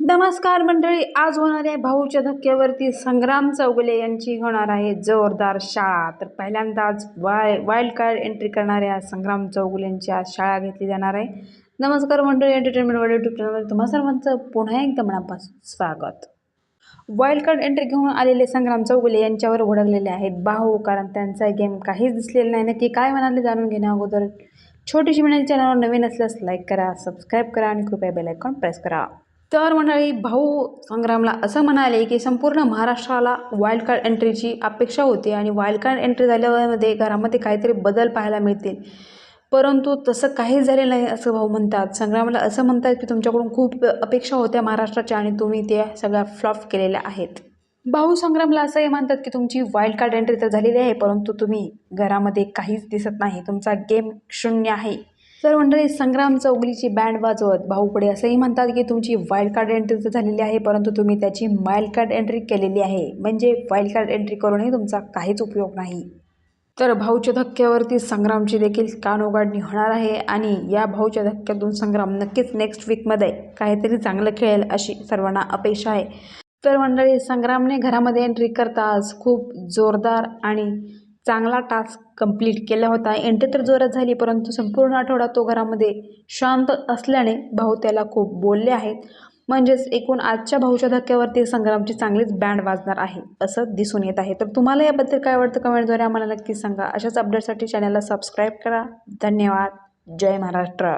नमस्कार मंडळी आज होणाऱ्या भाऊच्या धक्क्यावरती संग्राम चौगुले यांची होणार आहे जोरदार शाळा. तर पहिल्यांदाच वाय वाईल्ड कार्ड एंट्री करणाऱ्या संग्राम चौगुले यांची आज शाळा घेतली जाणार आहे. नमस्कार मंडळी एंटरटेनमेंट वर्ल्ड यूट्यूब चॅनलवर तुम्हा सर्वांचं पुन्हा एकदा मनापासून स्वागत. वाईल्ड कार्ड एंट्री घेऊन आलेले संग्राम चौगुले यांच्यावर भडकलेले आहेत. बाहू कारण त्यांचा गेम काहीच दिसलेला नाही. नक्की काय म्हणाले जाणून घेण्या अगोदर? छोटीशी मिळाली चॅनलवर नवीन असल्यास लाईक करा सबस्क्राईब करा आणि कृपया बेलायकॉन प्रेस करा. तर मंडळी भाऊ संग्रामला असं म्हणाले की संपूर्ण महाराष्ट्राला वाईल्ड कार्ड एंट्रीची अपेक्षा होती आणि वाईल्ड कार्ड एंट्री झाल्यामध्ये घरामध्ये काहीतरी बदल पाहायला मिळतील. परंतु तसं काहीच झालेलं नाही असं भाऊ म्हणतात. संग्रामला असं म्हणतात की तुमच्याकडून खूप अपेक्षा होत्या महाराष्ट्राच्या आणि तुम्ही त्या सगळ्या फ्लॉप केलेल्या आहेत. भाऊ संग्रामला असंही म्हणतात की तुमची वाईल्ड कार्ड एंट्री तर झालेली आहे परंतु तुम्ही घरामध्ये काहीच दिसत नाही. तुमचा गेम शून्य आहे. तर मंडळी संग्राम चौगलीची बँड वाजवत भाऊ पुढे असंही म्हणतात की तुमची वाईल्ड कार्ड एंट्री तर झालेली आहे परंतु तुम्ही त्याची माइल्ड कार्ड एंट्री केलेली आहे. म्हणजे वाईल्ड कार्ड एंट्री करूनही तुमचा काहीच उपयोग नाही. तर भाऊच्या धक्क्यावरती संग्रामची देखील कान होणार आहे आणि या भाऊच्या धक्क्यातून संग्राम नक्कीच नेक्स्ट वीकमध्ये काहीतरी चांगलं खेळेल अशी सर्वांना अपेक्षा आहे. तर मंडळी संग्रामने घरामध्ये एंट्री करताच खूप जोरदार आणि चांगला टास्क कंप्लीट केला होता. एंट्री तर जोरात झाली परंतु संपूर्ण आठवडा तो घरामध्ये शांत असल्याने भाऊ त्याला खूप बोलले आहेत. म्हणजेच एकूण आजच्या भाऊच्या धक्क्यावरती संग्रामची चांगलीच बँड वाजणार आहे असं दिसून येत आहे. तर तुम्हाला याबद्दल काय वाटतं कमेंटद्वारे आम्हाला नक्की सांगा. अशाच अपडेटसाठी चॅनलला सबस्क्राईब करा. धन्यवाद. जय महाराष्ट्र.